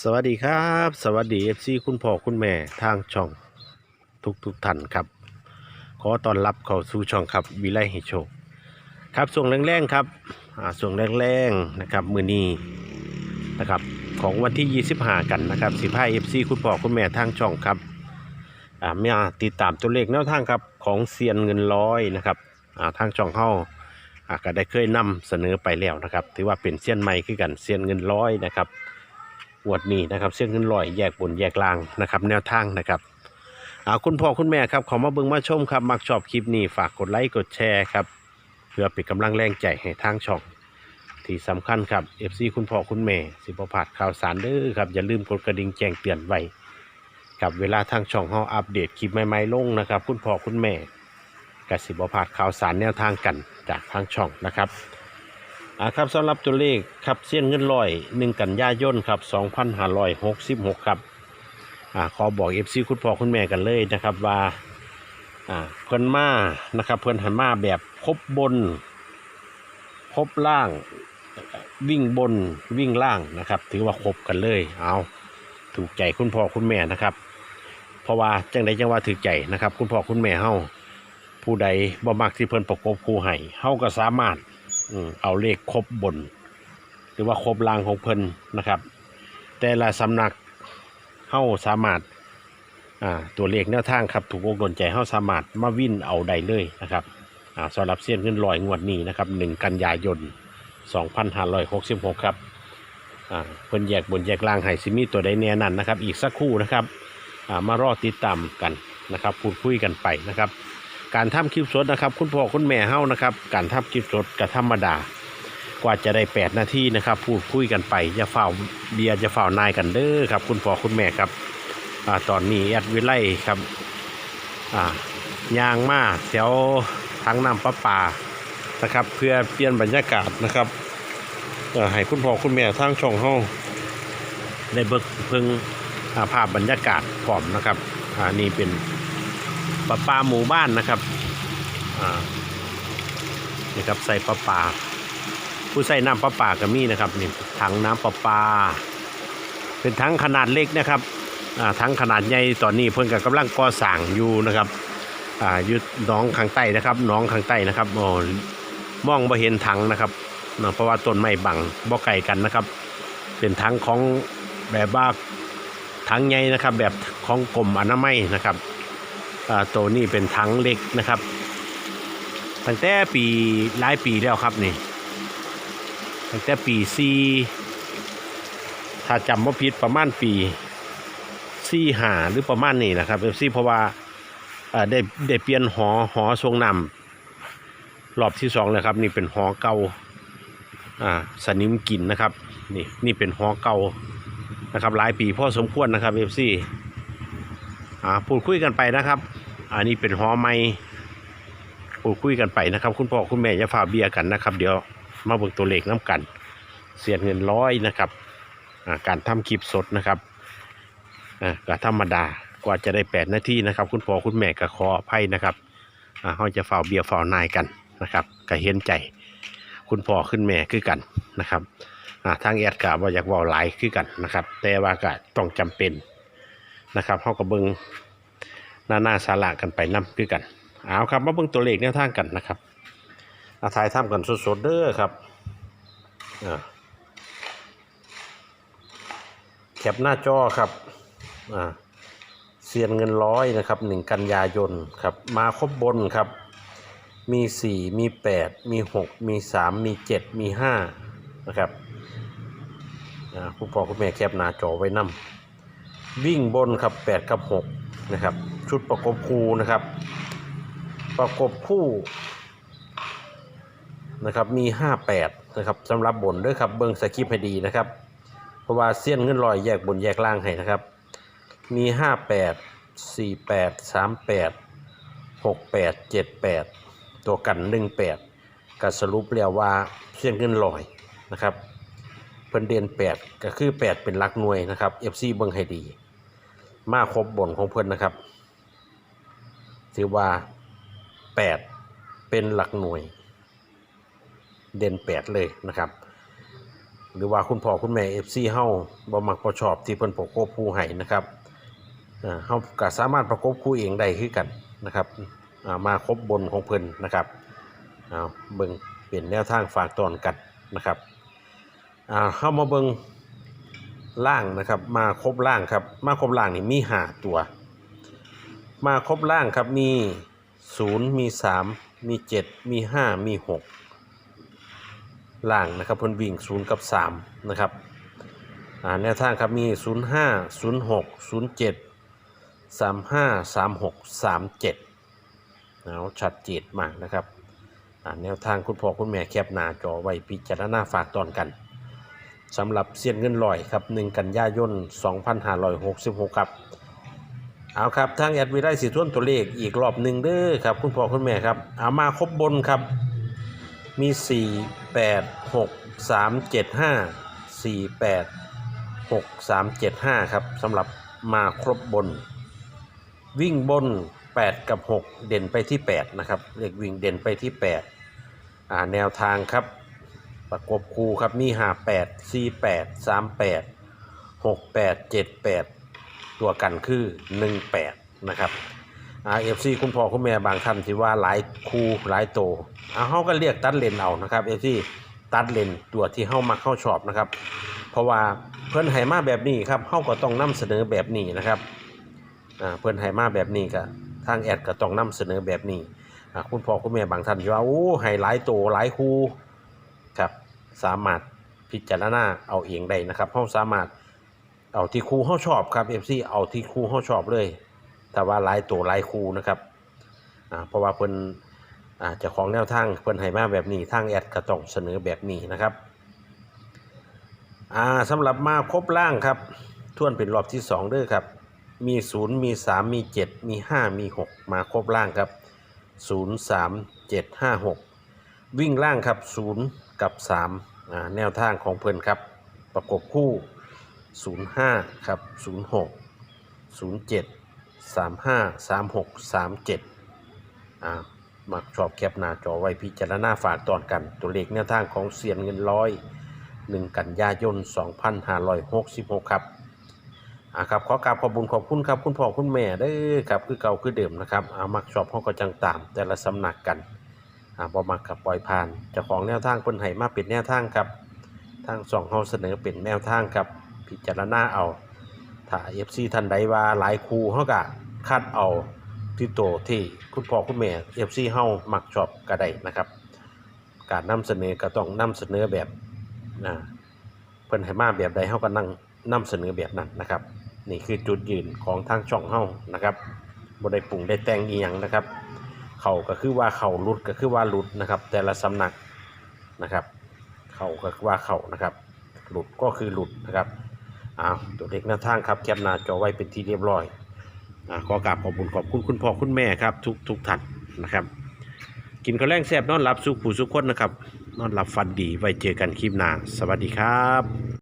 สวัสดีครับ สวัสดีเอฟซีคุณพ่อคุณแม่ทางช่องทุกทุกท่านครับ ขอต้อนรับเข้าสู่ช่องครับวิไลให้โชคครับส่วงแรงๆครับอ่าส่วงแรงๆนะครับมือนี้นะครับของวันที่ 25 กันนะครับสิบห้าเอฟซีคุณพ่อคุณแม่ทางช่องครับอ่ามาติดตามตัวเลขแนวทางครับของเซียนเงินร้อยนะครับอ่าทางช่องเฮาอ่าก็ได้เคยนำเสนอไปแล้วนะครับ ถือว่าเป็นเซียนใหม่คือกันเซียนเงินร้อยนะครับ งวดนี้นะครับเส้นเงินลอยแยกบนแยกล่างนะครับ แนวทางนะครับอาคุณพ่อคุณแม่ครับขอมาเบิ่งมาชมครับ มักชอบคลิปนี้ฝากกดไลค์กดแชร์ครับ เพื่อเป็นกำลังแรงใจให้ทางช่อง ที่สำคัญครับ FC คุณพ่อคุณแม่สิบพลาดข่าวสารเด้อครับ อย่าลืมกดกระดิ่งแจ้งเตือนไว้กับเวลาทางช่องเฮาอัปเดตคลิปใหม่ๆลงนะครับ คุณพ่อคุณแม่กับสิบพลาดข่าวสารแนวทางกันจากทางช่องนะครับ อ่าครับสำหรับตัวเลขครับเส้นเงินลอยหนึ่งกันยายนครับ2566ครับอ่าขอบอกเอฟซีคุณพ่อคุณแม่กันเลยนะครับว่าอ่าเพิ่อนมานะครับเพิ่อนหันมาแบบครบบนครบล่างวิ่งบนวิ่งล่างนะครับ ถือว่าครบกันเลยเอาถูกใจคุณพ่อคุณแม่นะครับเพราะว่าจังใดจังว่าถือใจนะครับ คุณพ่อคุณแม่เฮาผู้ใดบ่มักที่เพิ่นประกบคู่ให้เฮาก็สามารถ เอาเลขครบบน หรือว่าครบลางของเพิ่นนะครับ แต่ละสำนักเฮาสามารถตัวเลขแนวทางครับถูกอกโดนใจเฮาสามารถมาวิ่นเอาได้เลยนะครับสำหรับเส้นเงินลอยงวดนี้นะครับ1กันยายน 2566 ครับเพิ่นแยกบนแยกล่างให้ซิมีตัวใดแน่นั่นนะครับ อีกสักครู่นะครับอ่ามารอติดตามกันนะครับพูดคุยกันไปนะครับ การทำคลิปสดนะครับ คุณพ่อคุณแม่เฮ้านะครับ การทำคลิปสดกับธรรมดา กว่าจะได้ 8 นาทีนะครับ พูดคุยกันไปอย่าเฝ้าเบียร์จะเฝ้านายกันเด้อครับ คุณพ่อคุณแม่ครับอ่าตอนนี้แอดวิไลครับอ่ายางมาแถวทางน้ำประปานะครับ เพื่อเปลี่ยนบรรยากาศนะครับให้คุณพ่อคุณแม่ทางช่องเฮาได้เบิกเพิ่งอ่าภาพบรรยากาศพร้อมนะครับอ่านี่เป็น ปลาปลาหมู่บ้านนะครับนี่ครับใส่ปลาปลาผู้ใส่น้ำปลาปลาก็มีนะครับนี่ถังน้ำปลาปลาเป็นถังขนาดเล็กนะครับอ่าถังขนาดใหญ่ตอนนี้เพิ่นกับกำลังก่อสร้างอยู่นะครับอ่าอยู่หน้องข้างใต้นะครับหน้องข้างใต้นะครับโอ้มองบ่เห็นถังนะครับเนาะเพราะว่าต้นไม้บังบ่ไกลกันนะครับ เป็นถังของแบบว่าถังใหญ่นะครับ แบบของกรมอนามัยนะครับ ตัวนี้เป็นถังเล็กนะครับ ตั้งแต่ปีหลายปีแล้วครับนี่ตั้งแต่ปีซีถ้าจำว่าผิดประมาณปีซีหาหรือประมาณนี้นะครับเอฟซีเพราะว่าได้ได้เปลี่ยนหอหอทรงนำรอบที่สองเลยครับ นี่เป็นหอเก่าอ่าสนิมกลิ่นนะครับนี่นี่เป็นหอเก่านะครับหลายปีพอสมควรนะครับเอฟซีอ่าพูดคุยกันไปนะครับ อันนี้เป็นหอไม้พูดคุยกันไปนะครับ คุณพ่อคุณแม่จะฝาเบียร์กันนะครับ เดี๋ยวมาเบิกตัวเลขน้ำกัน เสียเงินร้อยนะครับการทำคลิปสดนะครับก็ธรรมดากว่าจะได้แปดนาทีนะครับ คุณพ่อคุณแม่ก็ขออภัยนะครับเขาจะฝ่าเบียร์ฝ่านายกันนะครับก็เห็นใจ คุณพ่อขึ้นแม่คือกันนะครับทางแอดกาว่าอยากว่าหลายคือกันนะครับ แต่ว่าก็ต้องจำเป็นนะครับเขาก็เบิง หน้าหน้าสาระกันไปนํคือกันเอาครับมาเบิ่งตัวเลขแนวทางกันนะครับอาทายทำกันสดๆเด้อครับแคปหน้าจอครับเซียนเงินร้อยนะครับหนึ่งกันยายนครับมาครบบนครับ มีสี่มีแปดมีหกมีสามมีเจ็ดมีห้านะครับอ่าผู้พ่อคุณแม่แคปหน้าจอไว้นำวิ่งบนครับ 8 กับ 6 นะครับ ชุดประกบคู่นะครับ ประกบคู่นะครับมี 58นะครับสำหรับบนด้วยครับเบิ้งสคริปให้ดีนะครับ เพราะว่าเส้นเงินลอยแยกบนแยกล่างให้นะครับ มี 58 48 38 68 78 ตัวกัน 18ก็สรุปแล้วว่าเส้นเงินลอยนะครับเพิ่นเด่น8 ก็คือ 8 เป็นลักหน่วยนะครับ FC เบิ่งให้ดี มาครบบนของเพิ่นนะครับ ถือว่า 8 เป็นหลักหน่วย เด่น 8 เลยนะครับ หรือว่าคุณพ่อคุณแม่ FC เฮาบ่มักบ่ชอบที่เพิ่นประกบคู่ให้นะครับเฮาก็สามารถประกบคู่เองได้คือกันนะครับมาครบบนของเพิ่นนะครับเอาเบิ่งเป็นแนวทางฝากตอนกันนะครับอ่าเฮามาเบิ่งล่างนะครับ มาครบล่างครับ มาครบล่างนี่มีหาตัว มาครบล่างครับมีศูนย์มีสามมีเจ็ดมีห้ามีหกล่างนะครับเพิ่นวิ่งศูนย์กับสามนะครับอ่าแนวทางครับมีศูนย์ห้าศูนย์หกศูนย์เจ็ดสามห้าสามหกสามเจ็ดเอาชัดเจนมากนะครับอ่าแนวทางคุณพ่อคุณแม่แคบหน้าจอไว้พิจารณาฝากตอนกันสำหรับเสียนเงินลอยครับ1กันยายน 2566 ครับ เอาครับทางแอดวีได้สีทวนตัวเลขอีกรอบหนึ่งเด้อครับ คุณพ่อคุณแม่ครับ เอามาครบบนครับ มี 4 8 6 3 7 5 4 8 6 3 7 5 ครับสำหรับมาครบบน วิ่งบน 8 กับ 6 เด่นไปที่ 8 นะครับเลขวิ่งเด่นไปที่ 8 อ่าแนวทางครับ ประกบคู่ครับมี 58 48 38 68 78 ตัวกันคือ 18 นะครับอาเอฟซีคุณพ่อคุณแม่บางท่านที่ว่าหลายคู่หลายโตเอาเฮาก็เรียกตัดเลนเอานะครับเอฟซีตัดเลนตัวที่เฮามักเข้าชอบนะครับ เพราะว่าเพิ่อนให้มาแบบนี้ครับเฮาก็ต้องนำเสนอแบบนี้นะครับเพิ่อนให้มาแบบนี้ก็ทางแอดก็ต้องนำเสนอแบบนี้คุณพ่อคุณแม่บางท่านที่ว่าโอ้ให้หลายโตหลายคู่ครับสามารถพิจารณาเอาเองได้นะครับเฮาสามารถ เอาที่ครูเขาชอบครับ FC เอาที่ครูเขาชอบเลย แต่ว่าหลายตัวหลายครูนะครับเพราะว่าเพิ่นจะของแนวทางเพิ่นให้มาแบบนี้ทางแอดก็ต้องเสนอแบบนี้นะครับอ่าสำหรับมาครบล่างครับทวนเป็นรอบที่2เด้อครับมี 0 มี 3 มี 7 มี 5 มี 6 มาครบล่างครับ 0 3 7 5 6 วิ่งล่างครับ 0 กับ3แนวทางของเพิ่อนครับ ประกบคู่ 05 ครับ 06 07 35 36 37 อ่ามักชอบแคปหน้าจอไว้พิจารณาฝากตอนกัน ตัวเลขแนวทางของเสียนเงินร้อย 1 กันยายน 2566 ครับอ่าครับขอกราบขอบคุญขอบคุณครับคุณพ่อคุณแม่เด้อครับคือเก่าคือเดิมนะครับอ่ามักชอบห้องก็จังตาม แต่ละสำนักกันอ่าบ่มักกับปล่อยผ่านเจ้าของแนวทางเพิ่นให้มาเป็นแนวทางครับ ทางสองเฮาเสนอเป็นแนวทางครับ พิจารณาเอาถ้า FC ท่านใดว่าหลายคูเฮาก็คัดเอาที่โตที่คุณพ่อคุณแม่ FC เฮามักชอบก็ได้นะครับ การนำเสนอก็ต้องนำเสนอแบบนะเพิ่นให้มาแบบใดเฮาก็นั่งนำเสนอแบบนั้นนะครับ นี่คือจุดยืนของทางช่องเฮานะครับบ่ได้ปรุงได้แต่งอีหยังนะครับ เขาก็คือว่าเขาหลุดก็คือว่าหลุดนะครับ แต่ละสำนักนะครับ เขาก็คือว่าเขานะครับ หลุดก็คือหลุดนะครับ อ้าวตัวเล็กหน้าทางครับแคปหน้าจอไว้เป็นที่เรียบร้อยอ่าขอกราบขอบคุณขอบคุณคุณพ่อคุณแม่ครับ ทุกทุกท่านนะครับ กินข้าวแรงแซ่บนอนหลับสุขผู้สุขคนนะครับ นอนหลับฝันดีไว้เจอกันคลิปหน้าสวัสดีครับ